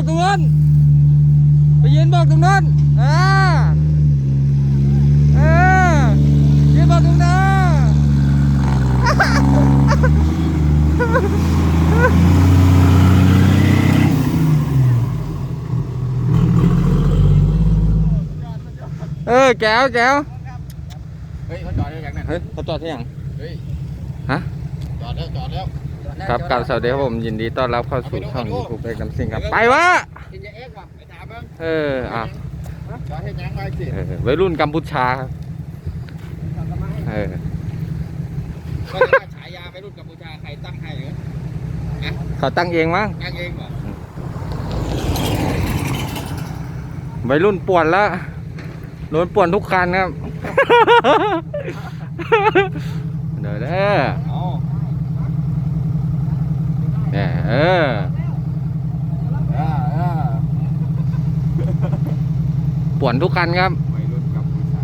ไปยืนโบกตรงนั้นไปยืนโบกตรงนั้นอ่าเออยืนโบกตรงนั้นเออแก้วแก้วเฮ้ยเขาจอดได้ยังไงเฮ้ยเขาจอดที่ยังเฮ้ยฮะจอดแล้วจอดแล้ว ครับกราบสวัสดีครับผมยินดีต้อนรับเข้าสู่ช่องยูทูบเอกน้ำซิงครับไปวะกินยาเอ็กซ์ว่ะไปถามบ้างเอออะจอดให้ยังไงสิเออวัยรุ่นกัมพูชาครับเออก็จะว่าฉายาไปรุ่นกัมพูชาใครตั้งให้เหรอเขาตั้งเองมั้งตั้งเองเหรอวัยรุ่นป่วนแล้วโดนป่วนทุกคันครับเดี๋ยวเด้ออ๋อ เนี่ยเอออ่าอ่าป่วนทุกคันครับวัยรุ่นกัมพูชา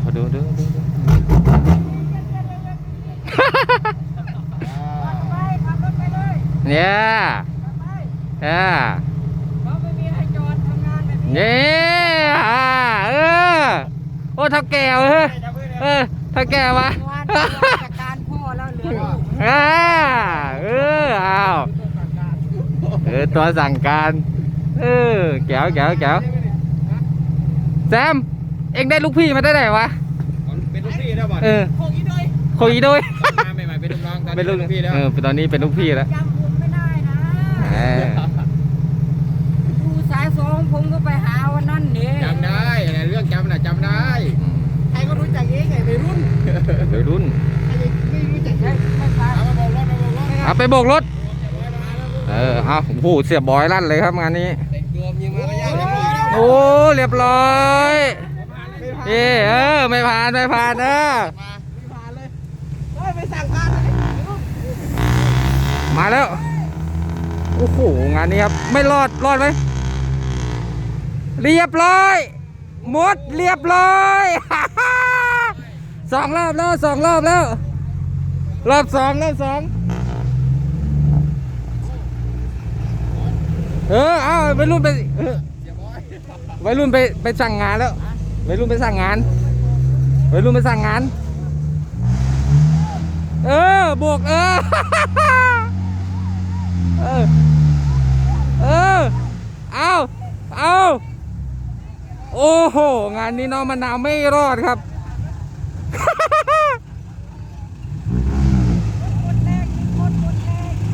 ขอดูดูดูดูไปขับรถไปเลยเนี่ยขับไปเนี่ยเราไม่มีให้จอดทำงานแบบนี้เนี่ยอ่าเออ โอ้เท่าแก่เออเออเท่าแก่วะ อ่าเออเอาเออตัวสั่งการ เออแก้วแก้วแก้วแซม เอ็งได้ลูกพี่มาได้ไหนวะ เป็นลูกพี่แล้วบ่เออโคกี้ด้วยคุยด้วยมาใหม่ๆเป็นลูกน้องตอนเป็นลูกพี่แล้วเออตอนนี้เป็นลูกพี่แล้วจำผมไม่ได้นะ เออ ดูสายสองผมก็ไปหาวันนั้นเนี่ย จำได้อะไรเรื่องจำน่ะจำได้ ใครก็รู้จักเองไงวัยรุ่น วัยรุ่น ไม่รู้จักไม่ไม่ไป เอามาบอกรถมาบอกรถ เอาไปโบกรถ เออเอาโอ้โหเสียบอยลั่นเลยครับงานนี้แต่งตัวยิงมาไม่ยากเรียบร้อยแล้วโอ้เรียบร้อยเออเออไม่ผ่านไม่ผ่านเออผ่านเลยเฮ้ยไปสั่งผ่านเลยมาแล้ว โอ้โห งานนี้ครับ ไม่รอด รอดไหม เรียบร้อย หมดเรียบร้อยสองรอบแล้วสองรอบแล้ว รอบสองรอบสอง เออเอาไปรุ่นไปเออวัยรุ่นไปไปสั่งงานแล้ววัยรุ่นไปสั่งงานวัยรุ่นไปสั่งงาน เออบวกเออ เออ เออ เอาเอาโอ้โห งานนี้น้องมะนาวไม่รอดครับ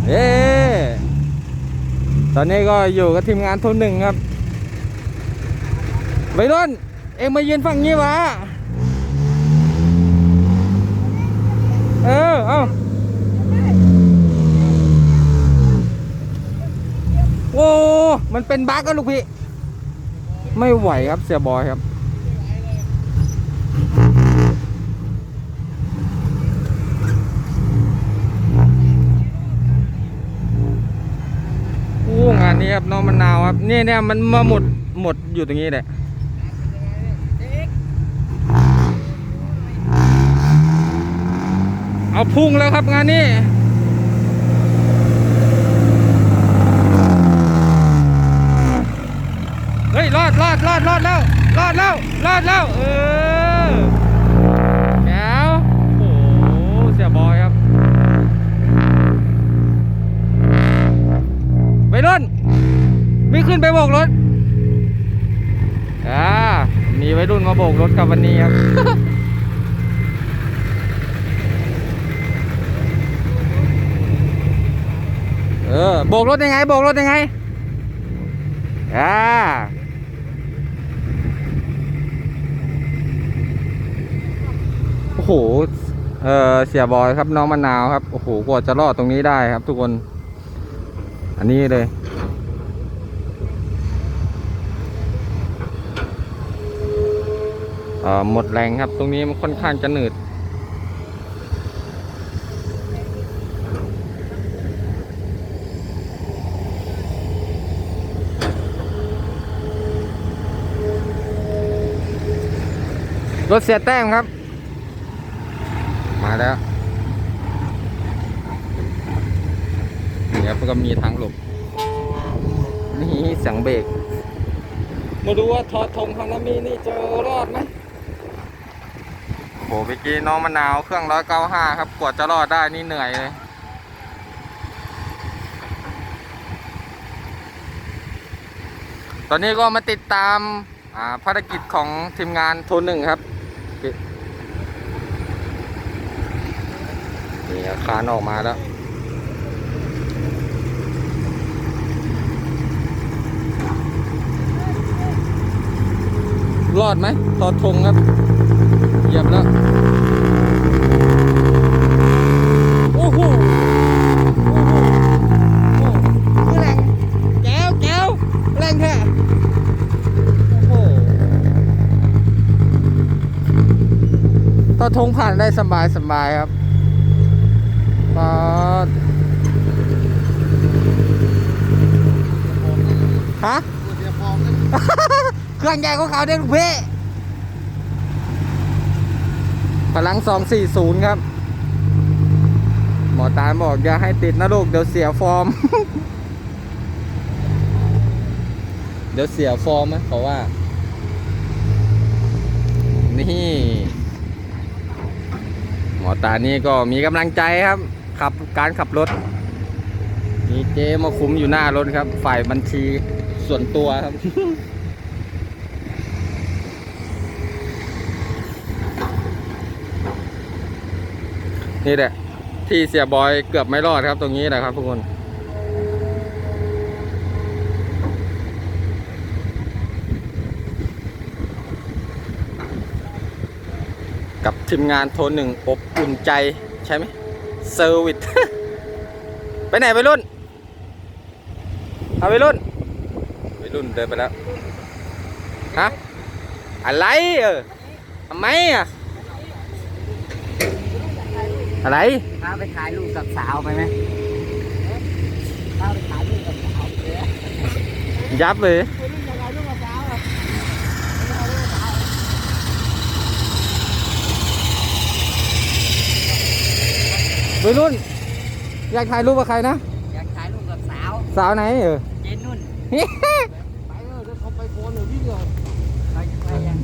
เอ๊ อนนี้ก็อยู่กับทีมงานทุนหนึ่งครับไปรุ่นเอ็งมายืนฝั่งนี้วะเออ เอาโอ้ มันเป็นบั๊กก็ลูกพี่ ไม่ไหวครับเสียบอยครับ โอ้งานนี้ ครับน้องมะนาวครับนี่เนี่ยมันมาหมดหมดอยู่ตรงนี้แหละเอาพุ่งแล้วครับงานนี้เฮ้ยรอดรอดรอดรอดแล้วรอดแล้วรอดแล้วเออ โบกรถกับวันนี้ครับ เออโบกรถยังไงโบกรถยังไงอ่าโอ้โหเออเสียบอยครับน้องมะนาวครับ โอ้โหกว่าจะรอดตรงนี้ได้ครับทุกคน อันนี้เลย เอ่อ หมดแรงครับ ตรงนี้มันค่อนข้างจะหนืดรถเสียแต้มครับ มาแล้วครับแล้วก็มีทางหลบ นี่เสียงเบรกมาดูว่าทอดทงฮานามินี่จะรอดไหม โหเมื่อกี้น้องมะนาวเครื่องร้อยเก้าห้าครับกว่าจะรอดได้นี่เหนื่อยเลย ตอนนี้ก็มาติดตามาภารกิจของทีมงานโทนหนึ่งครับนี่อาคารออกมาแล้วรอดไหมทอดทงครับ เหยียบแล้ว โอ้โห โอ้โหโอ้โหแรงแก้วแก้วแรงแค่โอ้โหทอดทงผ่านได้สบายสบายครับปอดฮะเดี๋ยวพร้อมกันเครื่องใหญ่ของเขาเด้ลูกเพ่ พลัง 240 ครับ หมอตาบอกอย่าให้ติดนะลูก เดี๋ยวเสียฟอร์ม เดี๋ยวเสียฟอร์มนะเขาว่า นี่ หมอตานี่ก็มีกำลังใจครับ ขับการขับรถ มีเจมาคุ้มอยู่หน้ารถครับ ฝ่ายบัญชีส่วนตัวครับ นี่แหละ ที่เสียบอยเกือบไม่รอดครับ ตรงนี้แหละครับทุกคนกับทีมงานโทรหนึ่งอบอุ่นใจใช่ไหมเซอร์วิสไปไหนไปรุ่น เอาไปรุ่นไปรุ่นเดินไปแล้ว ฮะ อะไรเออทำไมอะ อะไรพาไปถ่ายรูปกับสาวไปไหมพาไปถ่ายรูปกับสาวเสือยับเลยวัยรุ่น อยากถ่ายรูปกับใครนะ อยากถ่ายรูปกับสาว สาวไหนเออ เจนนุ่น ไปเออเดี๋ยวเขาไปโฟนหรือวิ่งเลยไปไปยัง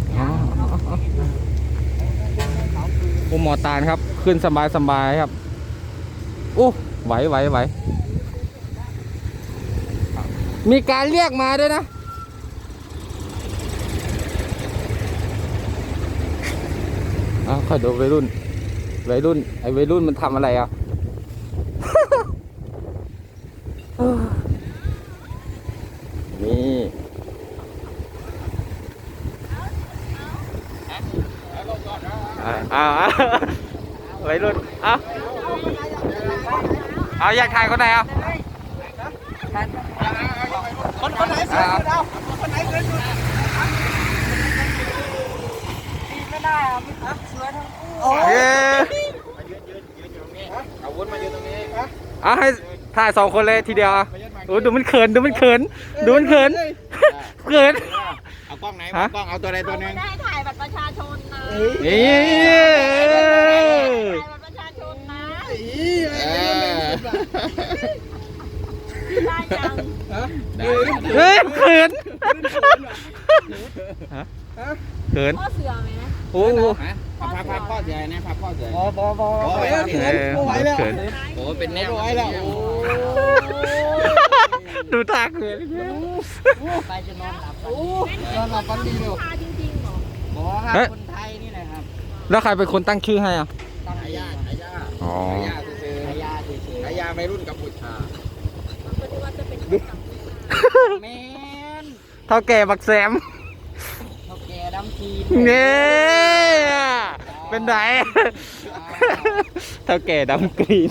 อ๋อผมอตาลครับ ขึ้นสบายสบายครับโอ้ไหวไหวไหวมีการเรียกมาด้วยนะ อ้าวขอดูวัยรุ่น วัยรุ่น ไอ้วัยรุ่นมันทำอะไรอะ นี่อ่าอ่า อ่าวัยรุ่นเอ้าเอาอยากถ่ายคนไหนเอาคนคนไหนเสือขึ้นเอาคนไหนเสือขึ้นไม่ได้อะไม่เสือทั้งคู่เย้ยืนยืนยืนอาวุธมายืนตรงนี้เอาให้ถ่ายสองคนเลยทีเดียวอะโอ้ดูมันเขินดูมันเขินดูมันเขินเขินเอากล้องไหนกล้องเอาตัวใดตัวหนึ่ง นนะนี่ถ่ายบัตรประชาชนนะเออได้ยังได้เฮ้ยเขินเขินพ่อเสือไหมโอ้โหฮะเอาพาพาพ่อเสือนะพาพ่อเสือบอบอบอโอ้ยเออเขินโอ้เป็นแนวไว้แล้วโอ้ดูตาเขินไปจะนอนหลับนอนหลับฝันดีเร็วพาจริงๆหรอบอกครับคนไท แล้วใครเป็นคนตั้งชื่อให้อะตั้งฉายาฉายาอ๋อฉายาซื้อฉายาเฉยฉายาไม่รุ่นกัมพูชาก็ดูว่าจะเป็นคนกับๆแมนเท่าแก่บักแซมเขาแก่ดำทีเนี่ยเป็นไหนเท่าแก่ดำกรีน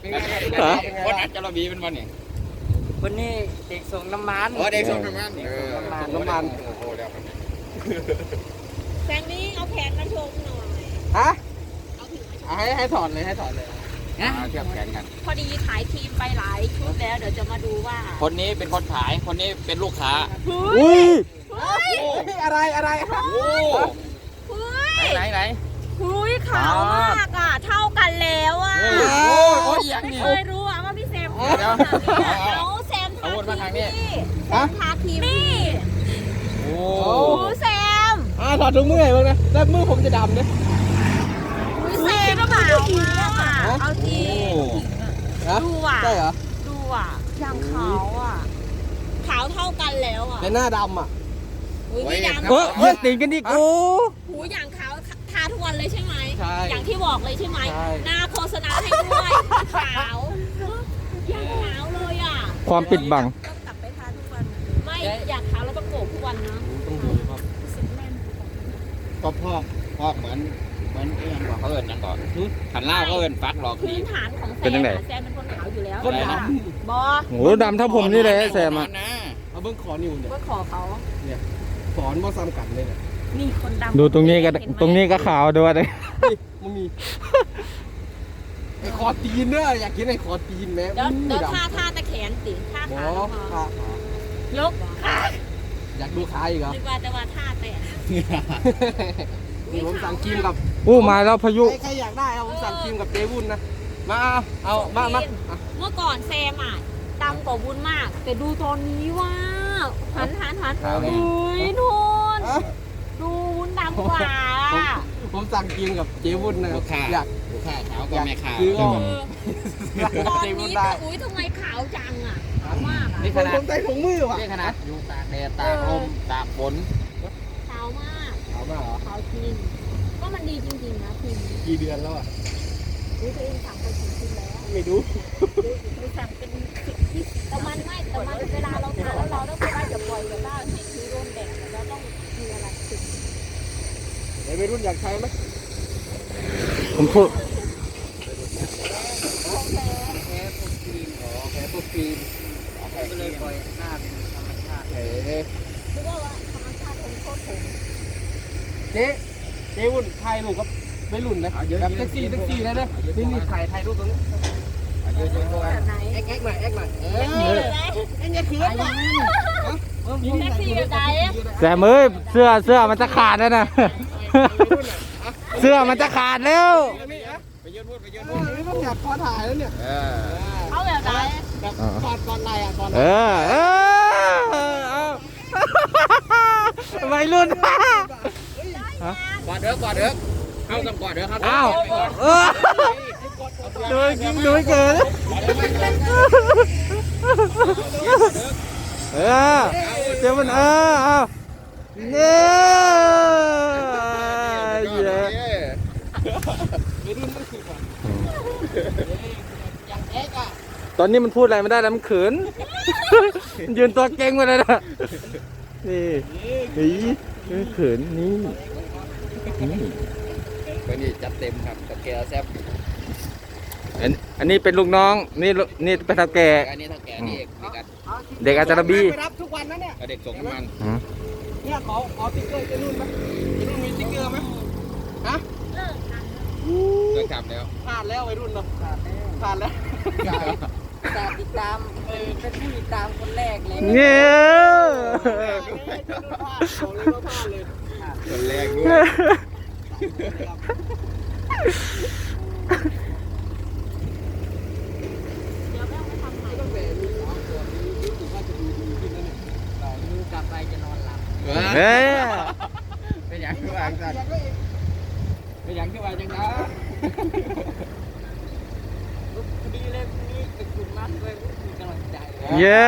เป็นไงฮะคนอัดจะระบีเป็นวันนี้วันนี้เด็กส่งน้ำมันโอ้เด็กส่งน้ำมันเออน้ำมันโอ้โหเดี๋ยวแซงนี้เอาแขนมาโชว์หน่อย ฮะเอาถึงมาโชว์ให้ให้ถอนเลยให้ถอนเลยเทียบแขนกัน พอดีขายครีมไปหลายชุดแล้วเดี๋ยวจะมาดูว่า คนนี้เป็นคนขาย คนนี้เป็นลูกค้าอุ้ยเฮ้ยอะไรอะไรโอ้เฮ้ยไหนไหนเฮ้ยขาวมากอะ เท่ากันแล้วอะโอ้ยโอ้ยยังไม่นี่เคยรู้อะว่าพี่เซมเดี๋ยวดี๋ยวเอาแซมเอาทาวนครีมามทางนี้พี่แซมทาครีมนี่โอ้โอ้แซมอ่าถอดถุงมือให้บ้างนะแล้วมือผมจะดำเนี่ยอุ้ยแซมขาวมากอะเอาจริง ฮะดูอะ ใช่เหรอ ดูอะอย่างขาวอะ ขาวเท่ากันแล้วอะแต่หน้าดำอะอุ้ยไม่ยังเออเฮ้ยตีกันอีกโอ้หูอย่างขาวทาทุกวันเลยใช่ไหม ใช่ อย่างที่บอกเลยใช่ไหมใช่หน้าโฆษณาให้ด้วยขาวยังขาวเลยอะ ความปิดบังต้องกลับไปทาทุกวัน ไม่อยากขาวแล้วต้องโกกทุกวันนะต้องดูครับรู้สึกแน่นก็พอกพอกเหมือนเห มือนเอียงกว่าเขาเอิญนั่นก่อนขันล่าเขาเอิญฟักหลอกพื้นี่นฐานของแซเป็นมจังไหน อะแซมเป็นคนขาวอยู่แล้วคนดบอโหดำเท่าผมนี่เลยแซมอะ นะำเอาเบิ้งขอนิ้วเนี่ย ก็ขอเขา สอนบ่ซ้ำกันเลยเนี่ยนี่คนดำดูตรงนี้ก็เห็ไหมตรงนี้ก็ขาวด้วยเลยเฮ้ยมันมี ไอ้คอตีนเนี่ยอยากกินไอ้คอตีนแม่เดี๋ยวอู้เดี๋ยวดำท่าท่าตะแขนติท่าบขาอก็พอขาขายกขาอยากดูขาอีกเหรอนึกว่าแต่ว่าท่าแตะ นี่ผมสั่งกิมกับอู้มาแล้วพายุ ใครใครอยากได้เอาผมสั่งกิมกับเจวุ้นนะมาเอาเอา มามาอะเมื่อก่อนแซมอะดำกว่าวุ้นมาก แต่ดูตอนนี้ว่าหันหันหันขาวไงเฮ้ยทุนอะดูวุ้นดำกว่าผมผมสั่งกิมกับเจวุ้นนะลูกค้า อยาก ลูกค้าขาวก็แม่ขาวซื้อเอก็อตอนเจวุ้นี้นได้อุ้ยทำไมขาวจังอะขาวมากอะ นี่ผขมนาผดมใส่ถุงมือว่ะ นี่ขนาดอยู่ตากแดดตากลมตากฝนขาวมากเอามาเหรอขาวจริงก็มันดีจริงๆนะพิมกี่เดือนแล้วอะอุ้ยตัวเองสั่งไปถึงชิ้นแล้วไม่รู้ดูสั่งเป็นสิบที่แต่มันไม่แต่มันเวลาเราทานแล้วเราต้องไปว่าจะปล่อยแบบว่าให้คือโดนแดดแล้วต้องมีอะไรติดไอ้วัยรุ่นอยากใช้ไหมผมพูดของแท้แพ้พวกครีมอ๋อแพ้พวกครีมเอาแพ้ไปเลยปล่อยหน้าเป็นธรรมชาติเฮ้ยหรือว่าว่าธรรมชาติของโคตรผม เจ๊เจ๊วุ่นถ่ายรูปกับวัยรุ่นนะแบบแท็กซี่แท็กซี่เลยนะนี่นี่ถ่ายถ่ายรูปตรงนี้เยอะๆด้วยแบบไหนแอ๊กแอ๊กหน่อยแอ๊กหน่อยเอนี่อเลยไหมไอ้เนี่ยคืออะไรแท็กซี่แบบไหนแซมเอ้ยเสื้อเสื้อมันจะขาดแล้วนะเสื้อมันจะขาดแล้วไปยืนพูดไปยืนเอพูดอต้องอยากขอถ่ายแล้วเนี่ยเออเอาแบบไหนแบบกอดกอดไหล่อะกอดไหเอล่อเออเอาวัยรุ่น กอดเด้อกอดเด้อเข้ากับกอดเด้อครับอ้าวเออดูกินดูเกินเออเจ้ามันเออเอาเนี่ยเย้วัยรุ่นไม่คือก่อนอยากแอ๊กอะตอนนี้มันพูดอะไรไม่ได้แล้วมันเขินยืนตัวเก่งไปเลยนะนี่นี่มันเขินนี่นี่ วันนี้จัดเต็มครับตะแกรงแซ่บอันอันนี้เป็นลูกน้อง นี่ลูกนี่เป็นเท่าแก่ อันนี้เท่าแก่นี่เอกเด็กอัดเด็กอาจารย์บีไปรับทุกวันนะเนี่ยเด็กส่งน้ำมันอืมเนี่ยขอขอติ๊กเกอร์เจรุ่นไหมเจรุ่นมีติ๊กเกอร์ไหมฮะเลิกกันเลิกทำแล้วผ่านแล้ววัยรุ่นเนาะผ่านแล้วแต่ติดตามเออเป็นผู้ติดตามคนแรกเลยเนี่ยของเลยว่าผ่านเลย คนแรกด้วยเดี๋ยวแม่เอาไปทำใหม่ตั้งแต่มีสามตัวนี้รู้สึกว่าจะดูดีขึ้นแล้วเนี่ยเราดูกลับไปจะนอนหลับเฮ้ยเป็นอย่างที่ว่าจังเป็นอย่างที่ว่าจังนะดีเลยพรุ่งนี้ตึกลุ่มนั้นเลยมีกำลังใจเย้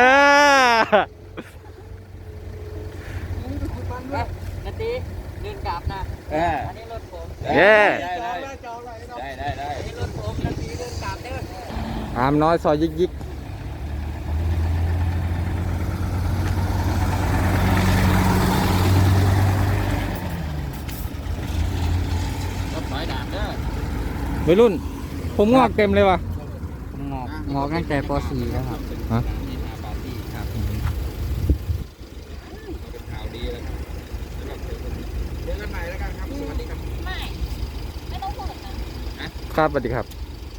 นี่ตึกกลุ่มนั้นด้วย นาทีเดินกลับนะ เออ อันนี้รถผม เย้ได้ได้งเลยจองเลยเนาะได้ได้ได้อันนี้รถผมน้ออามน้อยซอยยิกยิกรถถอยดาบเด้อวัยรุ่น ผมงอกเต็มเลยว่ะงอกงอกตั้งแต่ป .4 แล้วครับ ฮะ นี่หาปาร์ตี้ครับเป็นข่าวดีแล้วครับเจอกันใหม่แล้วกันครับ สวัสดีครับ ไม่ ไม่ต้องพูดแบบนั้น ครับสวัสดีครับ